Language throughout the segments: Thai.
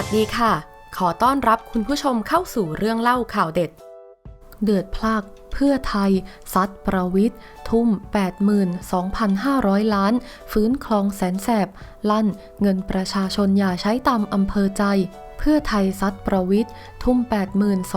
วัสดีค่ะ ขอต้อนรับคุณผู้ชมเข้าสู่เรื่องเล่าข่าวเด็ด เดือดพลากเพื่อไทย ซัดประวิทย์ทุ่ม 82,500 ล้าน ฟื้นคลองแสนแสบ ลั่นเงินประชาชนอย่าใช้ตามอำเภอใจ เพื่อไทยซัดประวิทย์ทุ่ม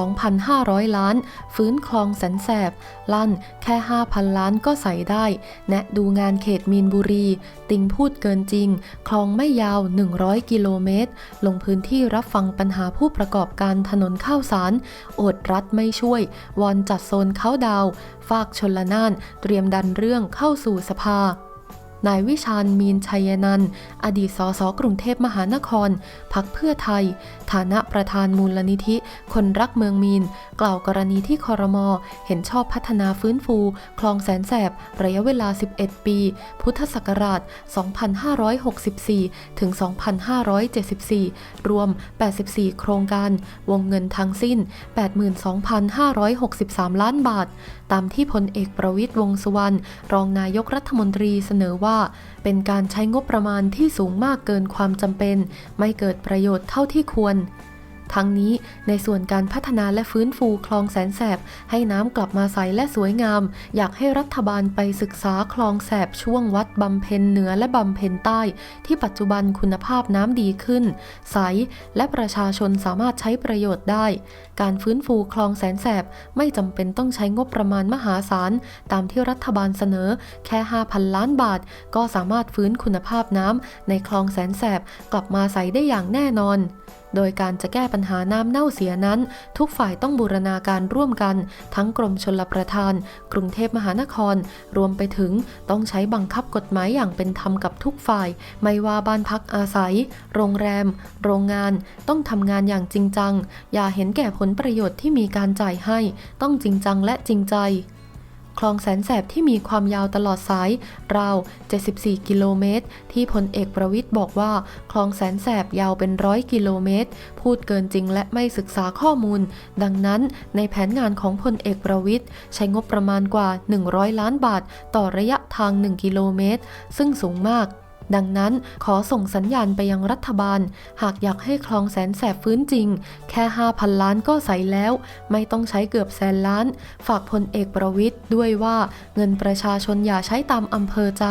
82,500 ล้าน ฟื้นคลองแสนแสบ ลั่นแค่ 5,000 ล้านก็ใส่ได้ แนะดูงานเขตมีนบุรี ติงพูดเกินจริง คลองไม่ยาว 100 กิโลเมตร ลงพื้นที่รับฟังปัญหาผู้ประกอบการถนนข้าวสาร อดรัฐไม่ช่วย วอนจัดโซนเขาดาว ฝากชนละนาน เตรียมดันเรื่องเข้าสู่สภา นายวิชาญมีนชัยนันท์อดีตสสกรุงเทพมหานคร พักเพื่อไทย ฐานะประธานมูลนิธิ คนรักเมืองมีน กล่าวกรณีที่คอรมอเห็นชอบพัฒนาฟื้นฟู คลองแสนแสบ ระยะเวลา 11 ปี พุทธศักราช 2564 ถึง 2574 รวม 84 โครงการ วงเงินทั้งสิ้น 82,563 ล้านบาท ตามที่พลเอกประวิตยวงษ์สุวรรณรองนายกรัฐมนตรีเสนอว่าเป็นการใช้งบประมาณที่สูงมากเกินความจำเป็น ไม่เกิดประโยชน์เท่าที่ควร ทั้งนี้ในส่วนการพัฒนาและฟื้นฟูคลองแสนแสบ ให้น้ำกลับมาใสและสวยงาม อยากให้รัฐบาลไปศึกษาคลองแสบช่วงวัดบำเพ็ญเหนือและบำเพ็ญใต้ ที่ปัจจุบันคุณภาพน้ำดีขึ้น ใสและประชาชนสามารถใช้ประโยชน์ได้ การฟื้นฟูคลองแสนแสบไม่จำเป็นต้องใช้งบประมาณมหาศาล ตามที่รัฐบาลเสนอ แค่ 5,000 ล้านบาท ก็สามารถฟื้นคุณภาพน้ำในคลองแสนแสบกลับมาใสได้อย่างแน่นอน โดยการจะแก้ปัญหาน้ำเน่าเสียนั้น ทุกฝ่ายต้องบูรณาการร่วมกัน ทั้งกรมชลประทาน กรุงเทพมหานคร รวมไปถึงต้องใช้บังคับกฎหมายอย่างเป็นธรรมกับทุกฝ่าย ไม่ว่าบ้านพักอาศัย โรงแรม โรงงาน ต้องทำงานอย่างจริงจัง อย่าเห็นแก่ผลประโยชน์ที่มีการจ่ายให้ ต้องจริงจังและจริงใจ คลองแสนแสบที่มีความยาวตลอดสายราว 74 กิโลเมตร ที่พลเอกประวิทย์บอกว่า คลองแสนแสบยาวเป็นร้อยกิโลเมตร พูดเกินจริงและไม่ศึกษาข้อมูล ดังนั้นในแผนงานของพลเอกประวิทย์ใช้งบประมาณกว่า 100 ล้านบาท ต่อระยะทาง 1 กิโลเมตร ซึ่งสูงมาก ดังนั้นขอส่งสัญญาณไปยังรัฐบาล หากอยากให้คลองแสนแสบฟื้นจริง แค่ 5,000 ล้านก็ใสแล้ว ไม่ต้องใช้เกือบแสนล้าน ฝากพลเอกประวิทย์ด้วยว่าเงินประชาชนอย่าใช้ตามอำเภอใจ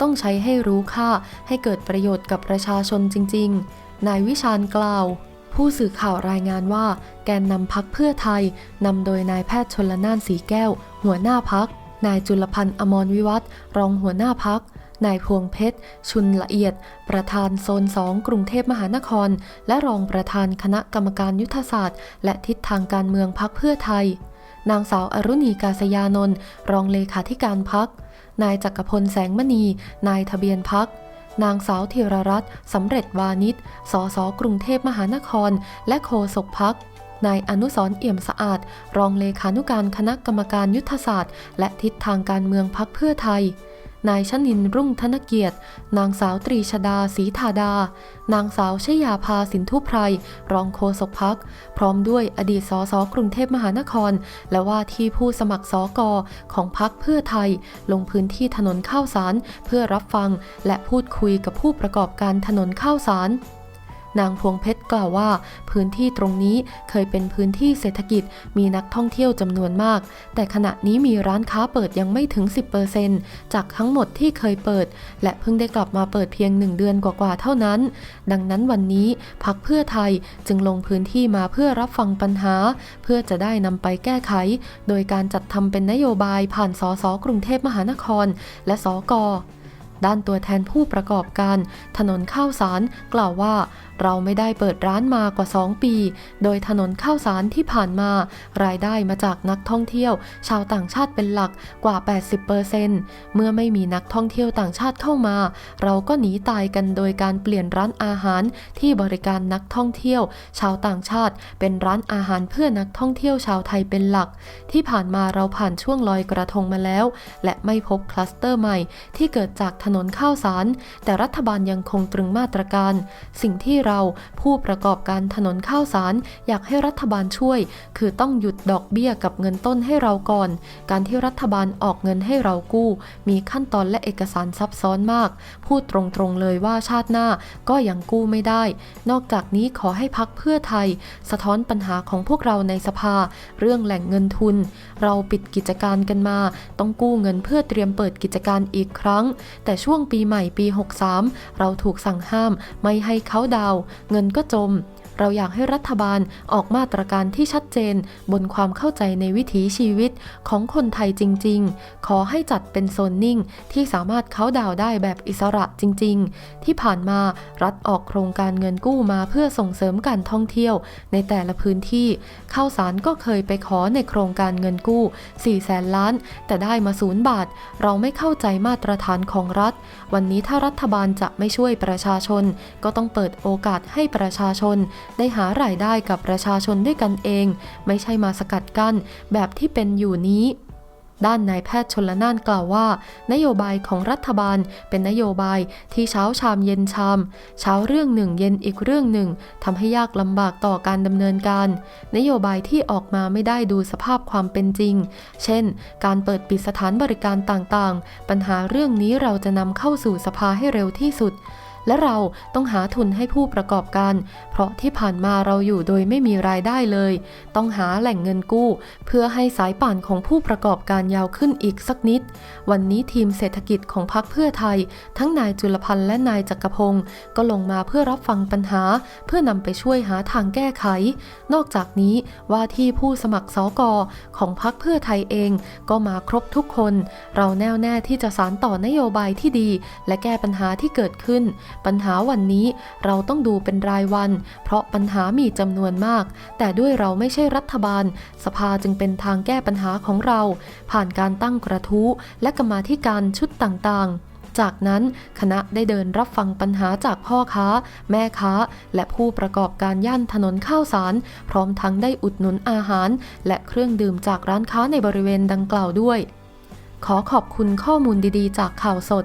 ต้องใช้ให้รู้ค่า ให้เกิดประโยชน์กับประชาชนจริง ๆ นายวิชาญกล่าวผู้สื่อข่าวรายงานว่า แกนนำพักเพื่อไทย นำโดยนายแพทย์ชนละนานสีแก้ว หัวหน้าพัก นายจุลพันธ์อมรวิวัฒน์รองหัวหน้าพัก นายพวงเพชร ชุนละเอียด ประธานโซน 2 กรุงเทพมหานคร และรองประธานคณะกรรมการยุทธศาสตร์ และทิศทางการเมืองพักเพื่อไทย นางสาวอรุณีกาศยานนท์รองเลขาธิการพัก นายจักรพลแสงมณี นายทะเบียนพักนางสาวธีรรัตน์สำเร็จวานิชสสกรุงเทพมหานคร และโฆษกพัก นายอนุสร์เอี่ยมสะอาด รองเลขานุการคณะกรรมการยุทธศาสตร์ และทิศทางการเมืองพักเพื่อไทย นายชนินร์รุ่งธนเกียรติ นางสาวตรีชดาศรีธาดา นางสาวชยาภาสินทุไพร รองโฆษกพัก พร้อมด้วยอดีตสสกรุงเทพมหานคร และว่าที่ผู้สมัครสอกอของพักเพื่อไทย ลงพื้นที่ถนนข้าวสารเพื่อรับฟัง และพูดคุยกับผู้ประกอบการถนนข้าวสาร นางพวงเพชรกล่าวว่า พื้นที่ตรงนี้เคยเป็นพื้นที่เศรษฐกิจมีนักท่องเที่ยวจำนวนมาก แต่ขณะนี้มีร้านค้าเปิดยังไม่ถึง 10%จากทั้งหมดที่เคยเปิด และเพิ่งได้กลับมาเปิดเพียง1เดือนกว่าๆเท่านั้น ดังนั้นวันนี้พักเพื่อไทยจึงลงพื้นที่มาเพื่อรับฟังปัญหา เพื่อจะได้นำไปแก้ไข โดยการจัดทำเป็นนโยบายผ่านสสกรุงเทพมหานคร และสก ด้านตัวแทนผู้ประกอบการ ถนนข้าวสารกล่าวว่า เราไม่ได้เปิดร้านมากว่า 2 ปี โดยถนนข้าวสารที่ผ่านมา รายได้มาจากนักท่องเที่ยว ชาวต่างชาติเป็นหลักกว่า 80%เมื่อไม่มีนักท่องเที่ยวต่างชาติเข้ามา เราก็หนีตายกันโดยการเปลี่ยนร้านอาหารที่บริการนักท่องเที่ยว ชาวต่างชาติ เป็นร้านอาหารเพื่อนักท่องเที่ยวชาวไทยเป็นหลัก ที่ผ่านมาเราผ่านช่วงลอยกระทงมาแล้ว และไม่พบคลัสเตอร์ใหม่ที่เกิดจากถนนนข้าวสาร แต่รัฐบาลยังคงตรึงมาตรการ สิ่งที่เราผู้ประกอบการถนนข้าวสาร อยากให้รัฐบาลช่วย คือต้องหยุดดอกเบี้ยกับเงินต้นให้เราก่อน การที่รัฐบาลออกเงินให้เรากู้ มีขั้นตอนและเอกสารซับซ้อนมาก พูดตรงๆเลยว่าชาติหน้าก็ยังกู้ไม่ได้ นอกจากนี้ขอให้พักเพื่อไทย สะท้อนปัญหาของพวกเราในสภา เรื่องแหล่งเงินทุน เราปิดกิจการกันมา ต้องกู้เงินเพื่อเตรียมเปิดกิจการอีกครั้ง แต่ช่วงปีใหม่ปี 63 เราถูกสั่งห้าม ไม่ให้เขาดาว เงินก็จม เราอยากให้รัฐบาลออกมาตรการที่ชัดเจน บนความเข้าใจในวิถีชีวิตของคนไทยจริง ๆ ขอให้จัดเป็นโซนนิ่ง ที่สามารถเขาดาวได้แบบอิสระจริง ๆ ที่ผ่านมารัฐออกโครงการเงินกู้มาเพื่อส่งเสริมการท่องเที่ยว ในแต่ละพื้นที่ข้าวสารก็เคยไปขอในโครงการเงินกู้4แสนล้าน แต่ได้มาศูนย์บาท เราไม่เข้าใจมาตรฐานของรัฐ วันนี้ถ้ารัฐบาลจะไม่ช่วยประชาชน ก็ต้องเปิดโอกาสให้ประชาชนได้หารายได้กับประชาชนด้วยกันเอง ไม่ใช่มาสกัดกั้นแบบที่เป็นอยู่นี้ด้านนายแพทย์ชนละนานกล่าวว่า นโยบายของรัฐบาลเป็นนโยบายที่เช้าชามเย็นชาม เช้าเรื่องหนึ่งเย็นอีกเรื่องหนึ่งทำให้ยากลำบากต่อการดำเนินการ นโยบายที่ออกมาไม่ได้ดูสภาพความเป็นจริง เช่น การเปิดปิดสถานบริการต่างๆ ปัญหาเรื่องนี้เราจะนำเข้าสู่สภาให้เร็วที่สุด และเราต้องหาทุนให้ผู้ประกอบการ เพราะที่ผ่านมาเราอยู่โดยไม่มีรายได้เลย ต้องหาแหล่งเงินกู้ เพื่อให้สายป่านของผู้ประกอบการยาวขึ้นอีกสักนิด วันนี้ทีมเศรษฐกิจของพรรคเพื่อไทย ทั้งนายจุลพันธ์และนายจักรพงศ์ก็ลงมาเพื่อรับฟังปัญหา เพื่อนำไปช่วยหาทางแก้ไข นอกจากนี้ว่าที่ผู้สมัครสอกอของพรรคเพื่อไทยเอง ก็มาครบทุกคน เราแน่วแน่ที่จะสานต่อนโยบายที่ดี และแก้ปัญหาที่เกิดขึ้นปัญหาวันนี้เราต้องดูเป็นรายวัน เพราะปัญหามีจำนวนมาก แต่ด้วยเราไม่ใช่รัฐบาล สภาจึงเป็นทางแก้ปัญหาของเรา ผ่านการตั้งกระทู้และกรรมาธิการชุดต่างๆจากนั้นคณะได้เดินรับฟังปัญหาจากพ่อค้า แม่ค้า และผู้ประกอบการย่านถนนข้าวสาร พร้อมทั้งได้อุดหนุนอาหาร และเครื่องดื่มจากร้านค้าในบริเวณดังกล่าวด้วย ขอขอบคุณข้อมูลดีๆ จากข่าวสด